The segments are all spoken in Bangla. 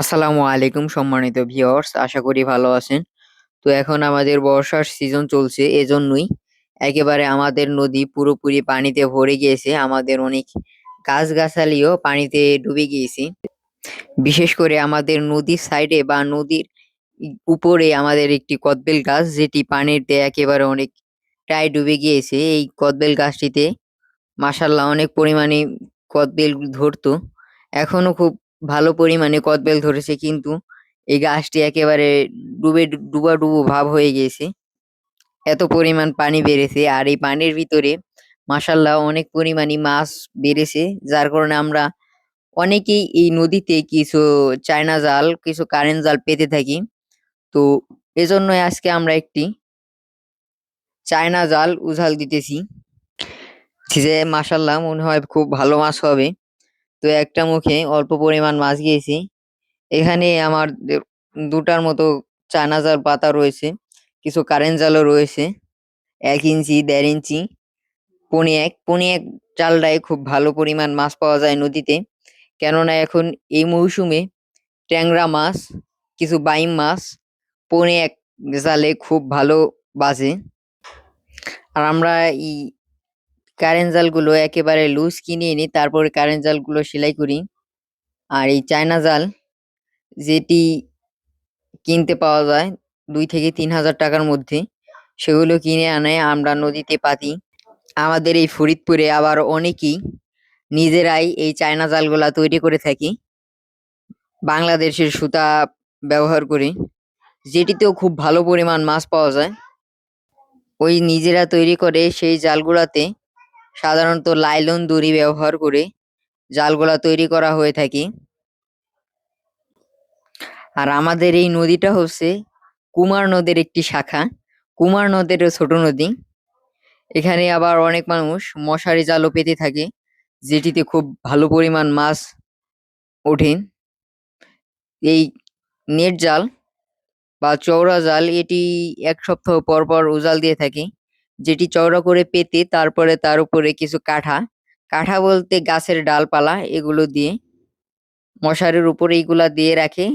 আসসালামু আলাইকুম সম্মানিত ভিউয়ার্স, আশা করি ভালো আছেন। তো এখন আমাদের বর্ষার সিজন চলছে এজন্যই। একেবারে আমাদের নদী পুরোপুরি পানিতে ভরে গিয়েছে, আমাদের অনেক গাছগাছালিও পানিতে ডুবে গিয়েছে। বিশেষ করে আমাদের নদীর সাইডে বা নদীর উপরে আমাদের একটি কদবেল গাছ, যেটি পানিতে একেবারে অনেকটাই ডুবে গিয়েছে। এই কদবেল গাছটিতে মাশাল্লাহ অনেক পরিমাণে কদবেল ধরতো। এখনও খুব ভালো পরিমাণে কদবেল ধরেছে কিন্তু এই গাছটি একেবারে ডুবে ডুবাডুবো ভাব হয়ে গিয়েছে। এত পরিমাণ পানি বেড়েছে আর এই পানির ভিতরে মাশাল্লাহ অনেক পরিমাণে মাছ বেড়েছে, যার কারণে আমরা অনেকেই এই নদীতে কিছু চায়না জাল, কিছু কারেন্ট জাল পেতে থাকি। তো এজন্যই আজকে আমরা একটি চায়না জাল উজাল দিতেছি। যে মাশাল্লাহ মনে হয় খুব ভালো মাছ হবে। তো একটা মুখে অল্প পরিমাণ মাছ গিয়েছি এখানে আমার দুটার মতো চায়না জাল পাতা রয়েছে, কিছু কারেন্ট জালও রয়েছে, এক ইঞ্চি, দেড় ইঞ্চি, পনি এক পনি এক জালটায় খুব ভালো পরিমাণ মাছ পাওয়া যায় নদীতে। কেননা এখন এই মৌসুমে ট্যাংরা মাছ, কিছু বাইম মাছ, পনে এক জালে খুব ভালো বাজে। আর আমরা এই কারেন্ট জালগুলো একেবারে লুজ কিনে এনে তারপরে কারেন্ট জালগুলো সেলাই করি। আর এই চায়না জাল যেটি কিনতে পাওয়া যায় দুই থেকে তিন হাজার টাকার মধ্যে, সেগুলো কিনে আনে আমরা নদীতে পাতি। আমাদের এই ফরিদপুরে আবার অনেকেই নিজেরাই এই চায়না জালগুলা তৈরি করে থাকি। বাংলাদেশের সুতা ব্যবহার করে, যেটিতেও খুব ভালো পরিমাণ মাছ পাওয়া যায়। ওই নিজেরা তৈরি করে সেই জালগুলাতে সাধারণত লাইলন দড়ি ব্যবহার করে জালগুলা তৈরি করা হয়ে থাকে। আর আমাদের এই নদীটা হচ্ছে কুমার নদের একটি শাখা। কুমার নদের ছোট নদী। এখানে আবার অনেক মানুষ মশারি জালও পেতে থাকে, যেটিতে খুব ভালো পরিমাণ মাছ ওঠে। এই নেট জাল বা চওড়া জাল, এটি এক সপ্তাহ পর পর উজাল দিয়ে থাকে। যেটি চওড়া করে পেতে তারপরে তার উপরে কিছু কাঠা। কাঠা বলতে গাছের ডালপালা এগুলো দিয়ে মশারির উপরে এইগুলা দিয়ে রাখে।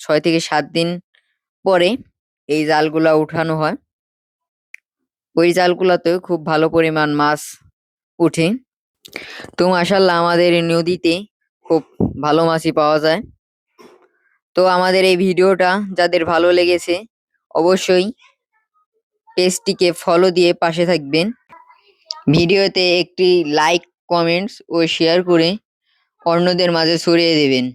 ছয় থেকে সাত দিন পরে এই জালগুলা উঠানো হয়। ওই জালগুলাতেও খুব ভালো পরিমাণ মাছ উঠে। তো মাশাল্লাহ আমাদের নদীতে খুব ভালো মাছই পাওয়া যায়। তো আমাদের এই ভিডিওটা যাদের ভালো লেগেছে অবশ্যই পেজটিকে ফলো দিয়ে পাশে থাকবেন। ভিডিওতে একটি লাইক কমেন্টস ও শেয়ার করে অন্যদের মাঝে ছড়িয়ে দেবেন।